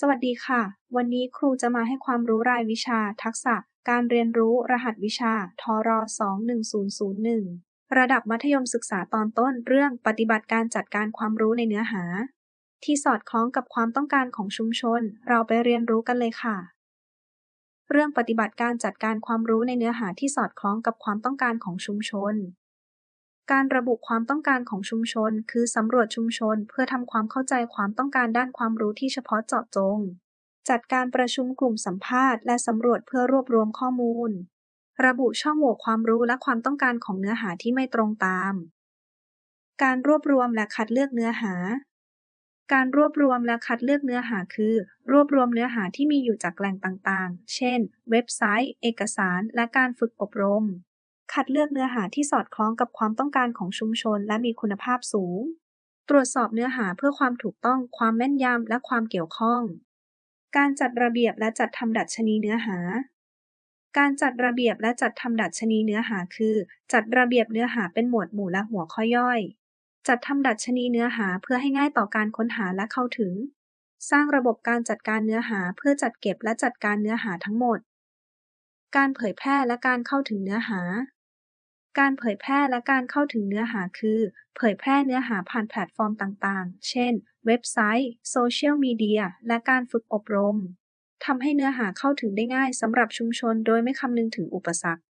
สวัสดีค่ะ วันนี้ครูจะมาให้ความรู้รายวิชา ทักษะ การเรียนรู้รหัสวิชา ทร 21001 ระดับมัธยมศึกษาตอนต้นเรื่องปฏิบัติการจัดการความรู้ในเนื้อหา ที่สอดคล้องกับความต้องการของชุมชน เราไปเรียนรู้กันเลยค่ะ เรื่องปฏิบัติการจัดการความรู้ในเนื้อหาที่สอดคล้องกับความต้องการของชุมชน การระบุความต้องการของชุมชน คือสำรวจชุมชนเพื่อทำความเข้าใจความต้องการด้านความรู้ที่เฉพาะเจาะจง จัดการประชุมกลุ่มสัมภาษณ์และสำรวจเพื่อรวบรวมข้อมูล ระบุช่องโหว่ความรู้และความต้องการของเนื้อหาที่ไม่ตรงตาม การรวบรวมและคัดเลือกเนื้อหา การรวบรวมและคัดเลือกเนื้อหาคือ รวบรวมเนื้อหาที่มีอยู่จากแหล่งต่างๆ เช่น เว็บไซต์ เอกสาร และการฝึกอบรม คัดเลือกเนื้อหาที่สอดคล้องกับความต้องการของชุมชน และมีคุณภาพสูง ตรวจสอบเนื้อหาเพื่อความถูกต้อง ความแม่นยำ และความเกี่ยวข้อง การจัดระเบียบและจัดทำดัชนีเนื้อหา การจัดระเบียบและจัดทำดัชนีเนื้อหาคือ จัดระเบียบเนื้อหาเป็นหมวดหมู่และหัวข้อย่อย จัดทำดัชนีเนื้อหาเพื่อให้ง่ายต่อการค้นหาและเข้าถึง สร้างระบบการจัดการเนื้อหาเพื่อจัดเก็บและจัดการเนื้อหาทั้งหมดการเผยแพร่และการเข้าถึงเนื้อหา การเผยแพร่และการเข้าถึงเนื้อหาคือ เผยแพร่เนื้อหาผ่านแพลตฟอร์มต่างๆ เช่น เว็บไซต์ โซเชียลมีเดีย และการฝึกอบรม ทำให้เนื้อหาเข้าถึงได้ง่ายสำหรับชุมชนโดยไม่คำนึงถึงอุปสรรค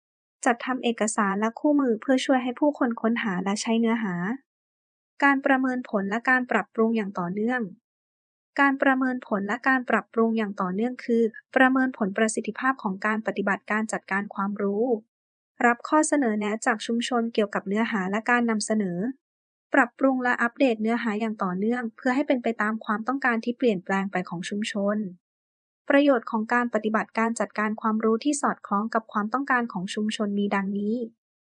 จัดทำเอกสารและคู่มือเพื่อช่วยให้ผู้คนค้นหาและใช้เนื้อหา การประเมินผลและการปรับปรุงอย่างต่อเนื่อง การประเมินผลและการปรับปรุงอย่างต่อเนื่องคือ ประเมินผลประสิทธิภาพของการปฏิบัติการจัดการความรู้ รับข้อเสนอแนะจากชุมชนเกี่ยวกับเนื้อหาและการนำเสนอ ปรับปรุงและอัปเดตเนื้อหาอย่างต่อเนื่อง เพื่อให้เป็นไปตามความต้องการที่เปลี่ยนแปลงไปของชุมชน ประโยชน์ของการปฏิบัติการจัดการความรู้ที่สอดคล้องกับความต้องการของชุมชนมีดังนี้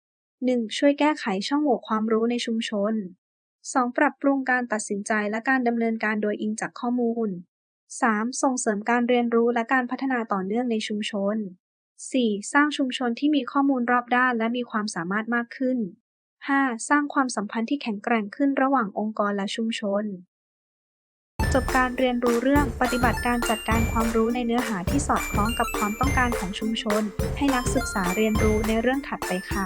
1. ช่วยแก้ไขช่องโหว่ความรู้ในชุมชน 2. ปรับปรุงการตัดสินใจและการดำเนินการโดยอิงจากข้อมูล 3. ส่งเสริมการเรียนรู้และการพัฒนาต่อเนื่องในชุมชน 4. สร้างชุมชนที่มีข้อมูลรอบด้านและมีความสามารถมากขึ้น 5. สร้างความสัมพันธ์ที่แข็งแกร่งขึ้นระหว่างองค์กรและชุมชน จบการเรียนรู้เรื่องปฏิบัติการจัดการความรู้ในเนื้อหาที่สอดคล้องกับความต้องการของชุมชน ให้นักศึกษาเรียนรู้ในเรื่องถัดไปค่ะ